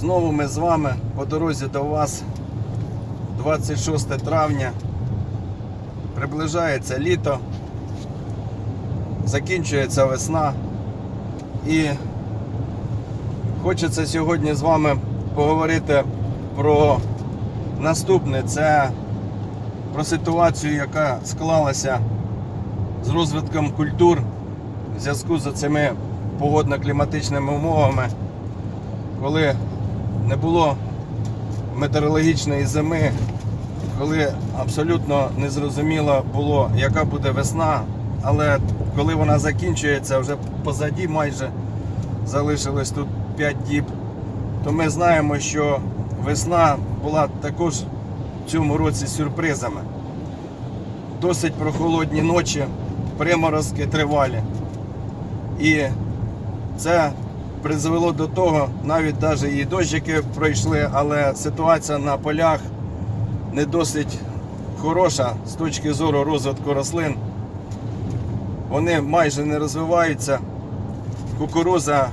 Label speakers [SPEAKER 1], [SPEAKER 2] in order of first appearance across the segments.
[SPEAKER 1] Знову ми з вами по дорозі до вас 26 травня. Приближається літо, закінчується весна. І хочеться сьогодні з вами поговорити про наступне. Це про ситуацію, яка склалася з розвитком культур в зв'язку з цими погодно-кліматичними умовами, коли не було метеорологічної зими, коли абсолютно незрозуміло було, яка буде весна, але коли вона закінчується, вже позаді майже залишилось тут 5 діб, то ми знаємо, що весна була також в цьому році сюрпризами. Досить прохолодні ночі, приморозки тривалі. І це призвело до того, навіть навіть і дощики пройшли, але ситуація на полях не досить хороша з точки зору розвитку рослин. Вони майже не розвиваються. Кукуруза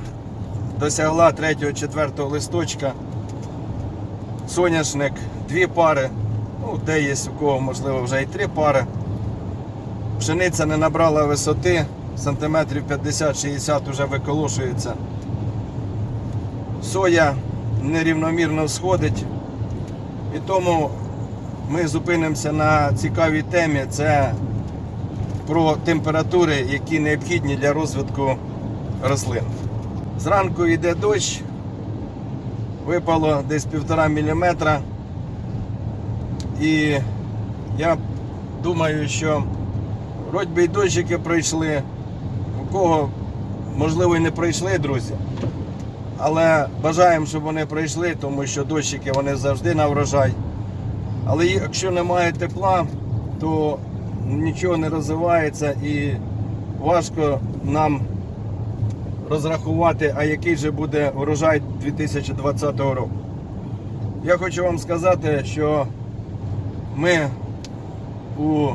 [SPEAKER 1] досягла 3-4 листочка. Соняшник дві пари, ну, де є у кого, можливо, вже і три пари. Пшениця не набрала висоти, сантиметрів 50-60 вже виколошується. Соя нерівномірно сходить. І тому ми зупинимося на цікавій темі. Це про температури, які необхідні для розвитку рослин. Зранку йде дощ, випало десь півтора міліметра. І я думаю, що вроді і дощики пройшли, у кого можливо і не пройшли, друзі. Але бажаємо, щоб вони пройшли, тому що дощики вони завжди на врожай. Але якщо немає тепла, то нічого не розвивається і важко нам розрахувати, а який же буде урожай 2020 року. Я хочу вам сказати, що ми у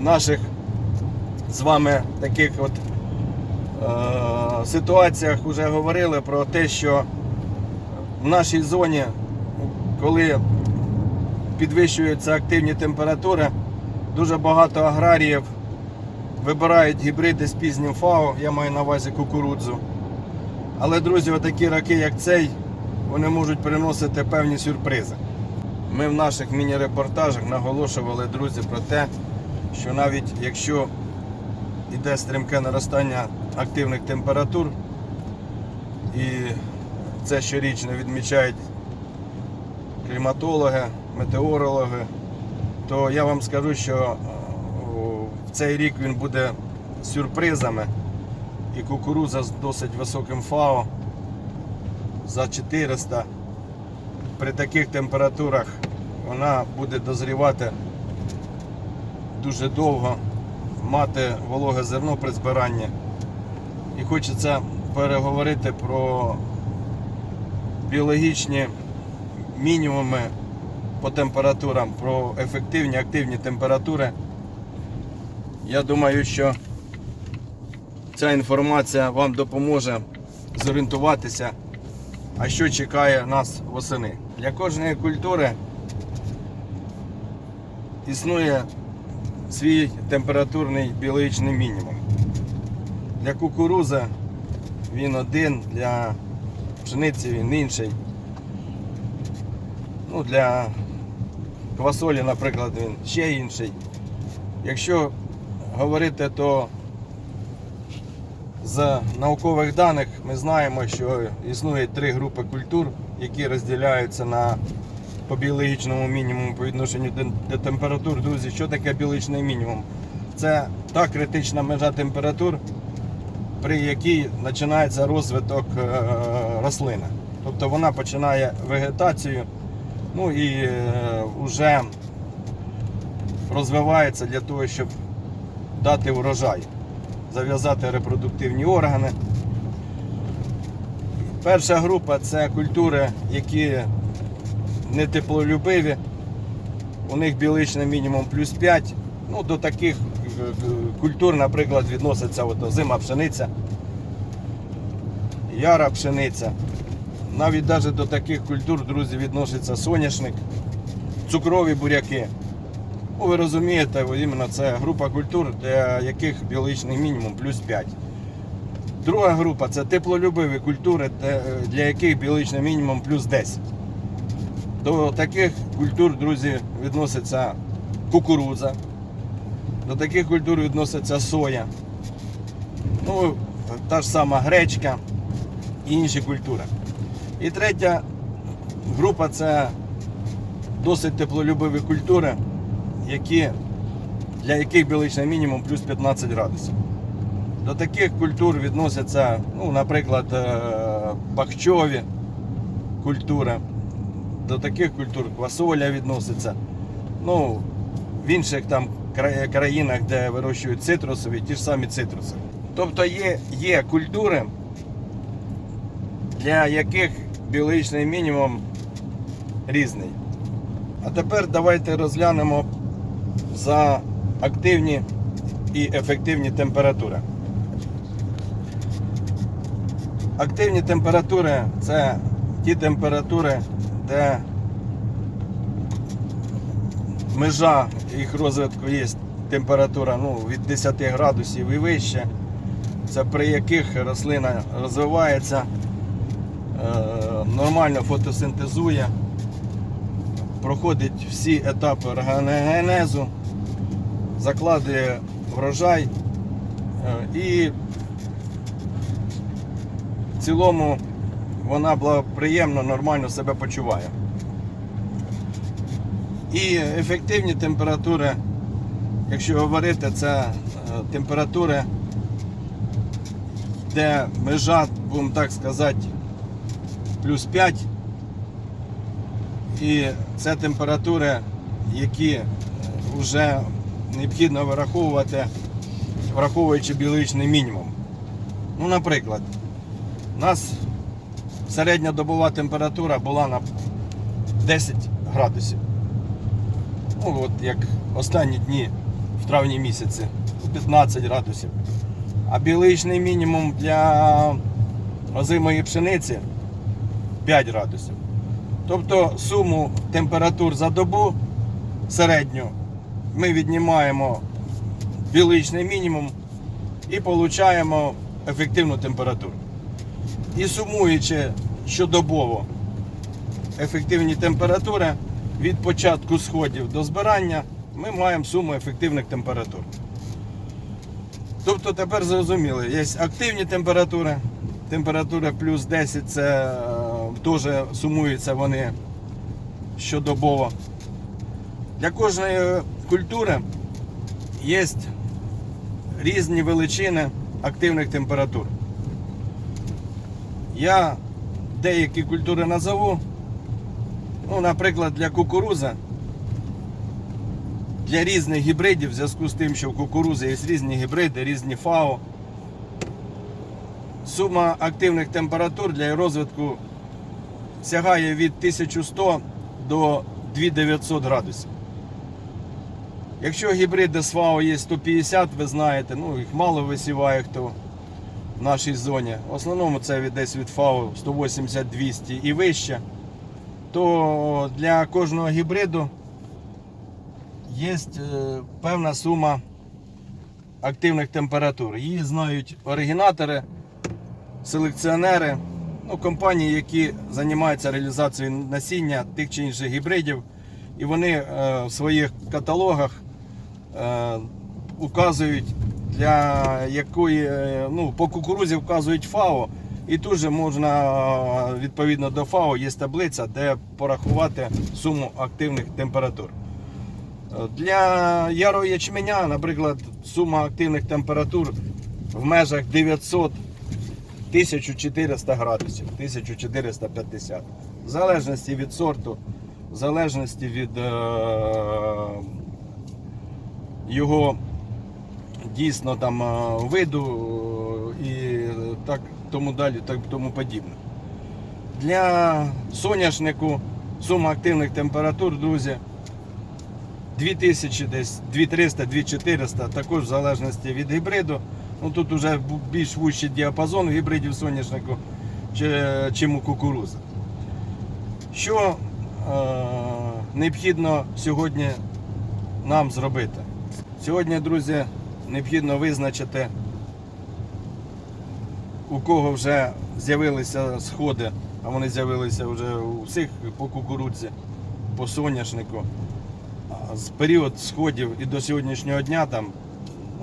[SPEAKER 1] наших з вами таких от ситуаціях вже говорили про те, що в нашій зоні, коли підвищуються активні температури, дуже багато аграріїв вибирають гібриди з пізнім ФАО, я маю на увазі кукурудзу. Але, друзі, отакі роки, як цей, вони можуть приносити певні сюрпризи. Ми в наших міні-репортажах наголошували, друзі, про те, що навіть якщо йде стрімке наростання активних температур, і це щорічно відмічають кліматологи, метеорологи, то я вам скажу, що е, в цей рік він буде сюрпризами. І кукурудза з досить високим ФАО за 400 при таких температурах вона буде дозрівати дуже довго, мати вологе зерно при збиранні. І хочеться переговорити про біологічні мінімуми по температурам, про ефективні активні температури. Я думаю, що ця інформація вам допоможе зорієнтуватися, а що чекає нас восени. Для кожної культури існує свій температурний біологічний мінімум. Для кукурузи він один, для пшениці він інший. Ну, для квасолі, наприклад, він ще інший. Якщо говорити, то з наукових даних ми знаємо, що існує три групи культур, які розділяються на по біологічному мінімуму по відношенню до температур. Друзі, що таке біологічний мінімум? Це та критична межа температур, при якій починається розвиток е, рослини. Тобто вона починає вегетацію, ну і е, вже розвивається для того, щоб дати урожай зав'язати репродуктивні органи. Перша група це культури, які не теплолюбиві. У них біологічний мінімум плюс 5. Ну, до таких е, е, культур, наприклад, відноситься от, зима пшениця, яра пшениця. навіть навіть до таких культур, друзі, відноситься соняшник, цукрові буряки. Ну, ви розумієте, іменно це група культур, для яких біологічний мінімум плюс 5. Друга група це теплолюбиві культури, для яких біологічний мінімум плюс 10. До таких культур, друзі, відноситься кукурудза. До таких культур відноситься соя. Ну, та ж сама гречка і інші культури. І третя група це досить теплолюбиві культури, які, для яких біологічний мінімум плюс 15 градусів. До таких культур відносяться, ну, наприклад, е, бахчові культури. До таких культур квасоля відноситься. Ну, в інших там країнах, де вирощують цитрусові, ті ж самі цитрусові. Тобто є, є культури, для яких біологічний мінімум різний. А тепер давайте розглянемо за активні і ефективні температури. Активні температури це ті температури, де межа їх розвитку є температура ну, від 10 градусів і вище. Це при яких рослина розвивається, е, нормально фотосинтезує, проходить всі етапи органогенезу, закладує врожай е, і в цілому вона благоприємно, нормально себе почуває. І ефективні температури, якщо говорити, це е, температури, де межа, будемо так сказати, плюс 5. І це температури, які вже необхідно вираховувати, враховуючи біологічний мінімум. Ну, наприклад, у нас середня добова температура була на 10 градусів. Ну, от як останні дні в травні місяці 15 градусів. А біологічний мінімум для озимої пшениці 5 градусів. Тобто суму температур за добу середню ми віднімаємо біологічний мінімум і отримуємо ефективну температуру. І сумуючи щодобово ефективні температури від початку сходів до збирання, ми маємо суму ефективних температур. Тобто тепер зрозуміли, є активні температури, температура плюс 10 це е, теж сумуються вони щодобово. Для кожної культури є різні величини активних температур. Я деякі культури назову. Ну, наприклад, для кукурузи. Для різних гібридів, в зв'язку з тим, що в кукурузи є різні гібриди, різні ФАО. Сума активних температур для розвитку сягає від 1100 до 2900 градусів. Якщо гібриди з ФАО є 150, ви знаєте, ну їх мало висіває хто в нашій зоні. В основному це десь від ФАО 180-200 і вище. То для кожного гібриду є е, певна сума активних температур. Її знають оригінатори, селекціонери, ну, компанії, які займаються реалізацією насіння тих чи інших гібридів. І вони е, в своїх каталогах е, указують, для якої, ну, по кукурузі вказують ФАО. І тут же можна відповідно до ФАО є таблиця, де порахувати суму активних температур. Для ярого ячменя, наприклад, сума активних температур в межах 900 1400 градусів, 1450. В залежності від сорту, в залежності від е, його дійсно там е, виду так тому далі, так тому подібне. Для соняшнику сума активних температур, друзі, 2000 десь, 2300, 2400, також в залежності від гібриду. Ну, тут вже більш вущий діапазон гібридів соняшнику. чим у кукурузи. Що е, необхідно сьогодні нам зробити? Сьогодні, друзі, необхідно визначити, у кого вже з'явилися сходи, а вони з'явилися вже у всіх по кукурудзі, по соняшнику. З період сходів і до сьогоднішнього дня, там,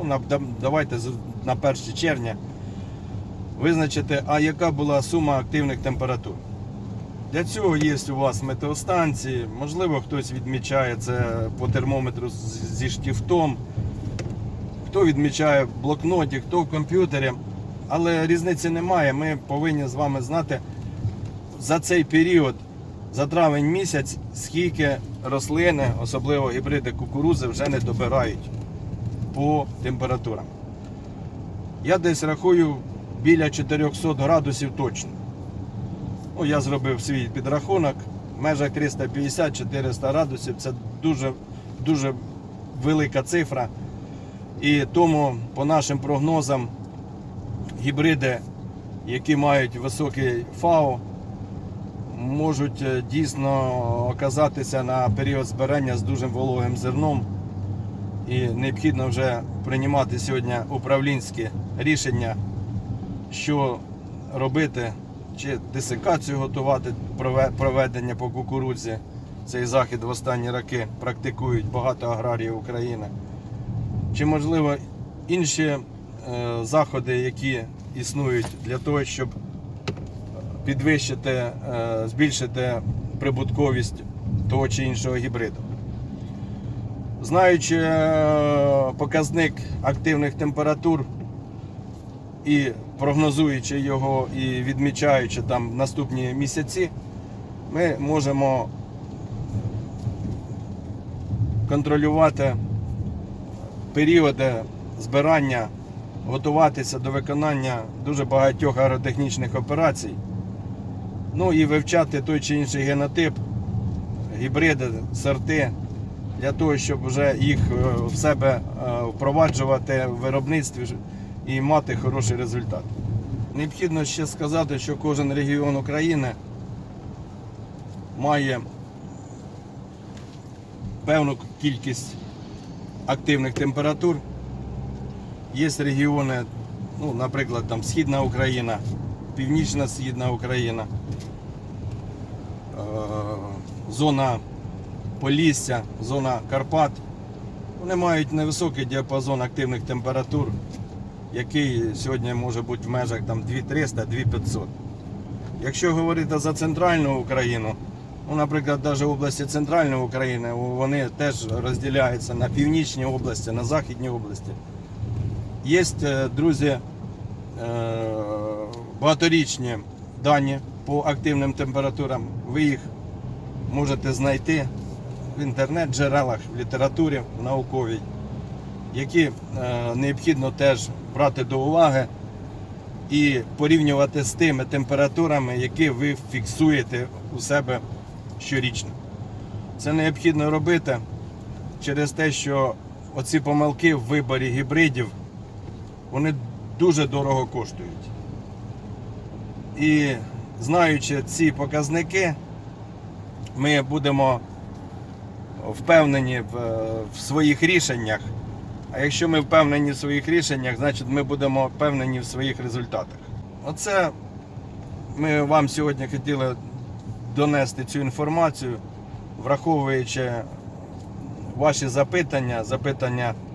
[SPEAKER 1] ну, давайте на 1 червня, визначити, а яка була сума активних температур. Для цього є у вас метеостанції, можливо, хтось відмічає це по термометру зі штифтом, хто відмічає в блокноті, хто в комп'ютері. Але різниці немає. Ми повинні з вами знати за цей період, за травень місяць, скільки рослини, особливо гібриди кукурузи, вже не добирають по температурам. Я десь рахую біля 400 градусів точно. Ну, я зробив свій підрахунок. В межах 350-400 градусів це дуже, дуже велика цифра. І тому, по нашим прогнозам, гібриди, які мають високий ФАО, можуть е, дійсно оказатися на період збирання з дуже вологим зерном. І необхідно вже приймати сьогодні управлінські рішення, що робити, чи десикацію готувати, проведення по кукурудзі. Цей захід в останні роки практикують багато аграріїв України. Чи можливо інші е, заходи, які існують для того, щоб підвищити, е, збільшити прибутковість того чи іншого гібриду. Знаючи е, показник активних температур і прогнозуючи його і відмічаючи там наступні місяці, ми можемо контролювати періоди збирання, готуватися до виконання дуже багатьох аеротехнічних операцій. Ну і вивчати той чи інший генотип, гібриди, сорти, для того, щоб вже їх е, в себе е, впроваджувати в виробництві і мати хороший результат. Необхідно ще сказати, що кожен регіон України має певну кількість активних температур. Є регіони, ну, наприклад, там Східна Україна, Північна Східна Україна, е, зона Полісся, зона Карпат. Вони мають невисокий діапазон активних температур, який сьогодні може бути в межах там 2300-2500. Якщо говорити за центральну Україну, ну, наприклад, навіть області Центральної України, вони теж розділяються на північні області, на західні області. Є, е, друзі, е, багаторічні дані по активним температурам. Ви їх можете знайти в інтернет-джерелах, в літературі науковій, які е, необхідно теж брати до уваги і порівнювати з тими температурами, які ви фіксуєте у себе щорічно. Це необхідно робити через те, що оці помилки в виборі гібридів вони дуже дорого коштують. І знаючи ці показники, ми будемо впевнені в, в своїх рішеннях. А якщо ми впевнені в своїх рішеннях, значить ми будемо впевнені в своїх результатах. Оце ми вам сьогодні хотіли донести цю інформацію, враховуючи ваші запитання, запитання е,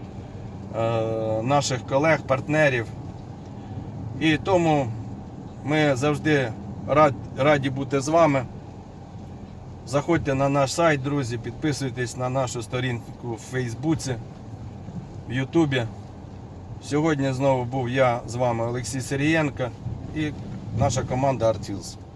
[SPEAKER 1] наших колег, партнерів. І тому ми завжди рад- раді бути з вами. Заходьте на наш сайт, друзі, підписуйтесь на нашу сторінку в Фейсбуці, в Ютубі. Сьогодні знову був я з вами Олексій Сирієнко і наша команда Артілс.